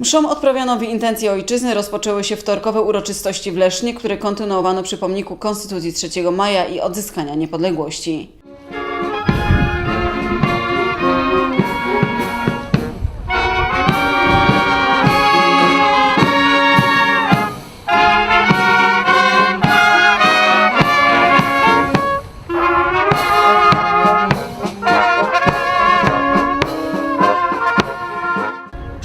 Mszą odprawioną w intencji ojczyzny rozpoczęły się wtorkowe uroczystości w Lesznie, które kontynuowano przy pomniku Konstytucji 3 maja i odzyskania niepodległości.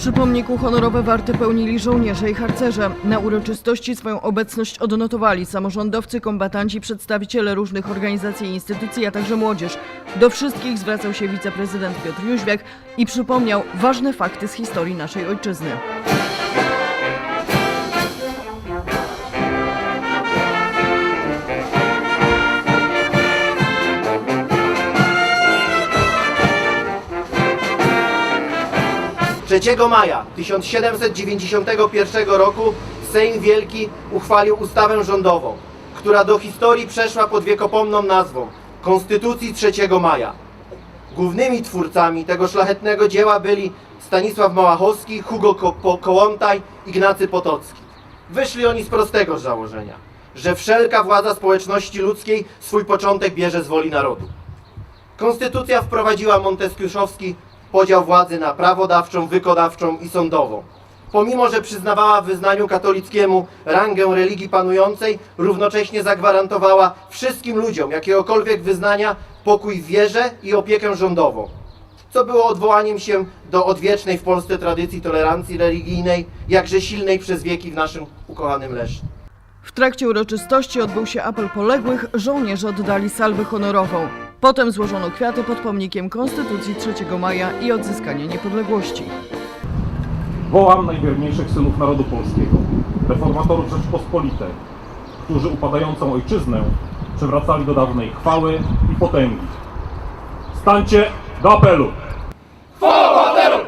Przy pomniku honorowe warty pełnili żołnierze i harcerze. Na uroczystości swoją obecność odnotowali samorządowcy, kombatanci, przedstawiciele różnych organizacji i instytucji, a także młodzież. Do wszystkich zwracał się wiceprezydent Piotr Jóźwiak i przypomniał ważne fakty z historii naszej ojczyzny. Trzeciego maja 1791 roku Sejm Wielki uchwalił ustawę rządową, która do historii przeszła pod wiekopomną nazwą Konstytucji 3 maja. Głównymi twórcami tego szlachetnego dzieła byli Stanisław Małachowski, Hugo Ko- Kołłątaj, Ignacy Potocki. Wyszli oni z prostego założenia, że wszelka władza społeczności ludzkiej swój początek bierze z woli narodu. Konstytucja wprowadziła monteskiuszowski podział władzy na prawodawczą, wykonawczą i sądową. Pomimo, że przyznawała wyznaniu katolickiemu rangę religii panującej, równocześnie zagwarantowała wszystkim ludziom jakiegokolwiek wyznania pokój w wierze i opiekę rządową, co było odwołaniem się do odwiecznej w Polsce tradycji tolerancji religijnej, jakże silnej przez wieki w naszym ukochanym Lesznie. W trakcie uroczystości odbył się apel poległych, żołnierze oddali salwę honorową. Potem złożono kwiaty pod pomnikiem Konstytucji 3 maja i odzyskania niepodległości. Wołam najwierniejszych synów narodu polskiego, reformatorów Rzeczpospolitej, którzy upadającą ojczyznę przywracali do dawnej chwały i potęgi. Stańcie do apelu! Salvo!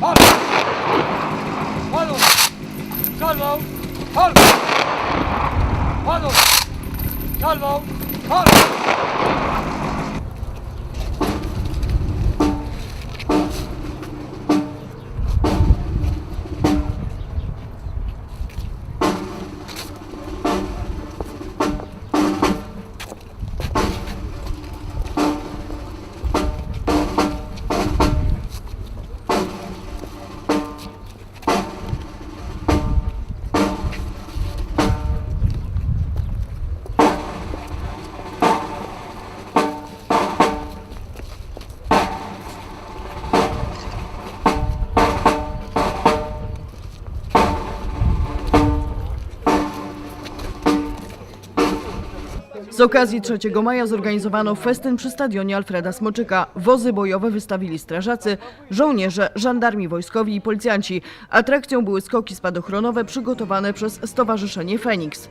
Halt! Hallo! Salvo! Halt! Hallo! ¡Vamos! ¡Salvo! ¡Vamos! Z okazji 3 maja zorganizowano festyn przy stadionie Alfreda Smoczyka. Wozy bojowe wystawili strażacy, żołnierze, żandarmi wojskowi i policjanci. Atrakcją były skoki spadochronowe przygotowane przez Stowarzyszenie Feniks.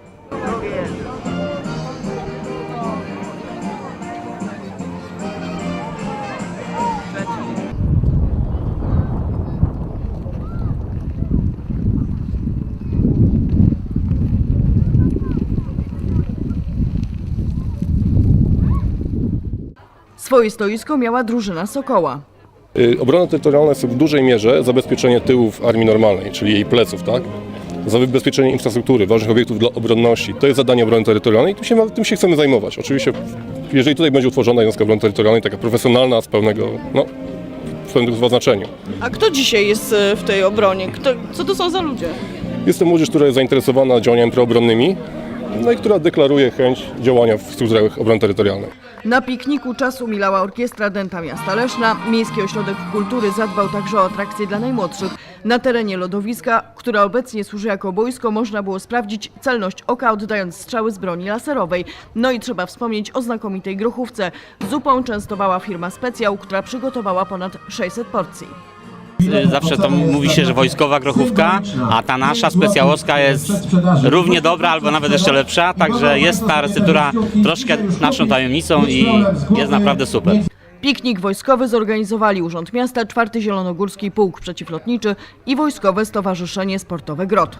Swoje stoisko miała drużyna Sokoła. Y, Obrona terytorialna jest w dużej mierze zabezpieczenie tyłów armii normalnej, czyli jej pleców, tak? Zabezpieczenie infrastruktury, ważnych obiektów dla obronności. To jest zadanie obrony terytorialnej i tym się, tym się chcemy zajmować. Oczywiście, jeżeli tutaj będzie utworzona jednostka obrony terytorialnej, taka profesjonalna, z pełnego, no, w pełnym znaczeniu. A kto dzisiaj jest e, w tej obronie? Kto, co to są za ludzie? Jest to młodzież, która jest zainteresowana działaniami proobronnymi, no i która deklaruje chęć działania w strukturach obrony terytorialnej. Na pikniku czas umilała orkiestra Dęta Miasta Leszna. Miejski Ośrodek Kultury zadbał także o atrakcje dla najmłodszych. Na terenie lodowiska, które obecnie służy jako boisko, można było sprawdzić celność oka, oddając strzały z broni laserowej. No i trzeba wspomnieć o znakomitej grochówce. Zupą częstowała firma Specjał, która przygotowała ponad 600 porcji. Zawsze to mówi się, że wojskowa grochówka, a ta nasza specjałowska jest równie dobra albo nawet jeszcze lepsza, także jest ta receptura troszkę naszą tajemnicą i jest naprawdę super. Piknik wojskowy zorganizowali Urząd Miasta, 4 Zielonogórski Pułk Przeciwlotniczy i Wojskowe Stowarzyszenie Sportowe GROT.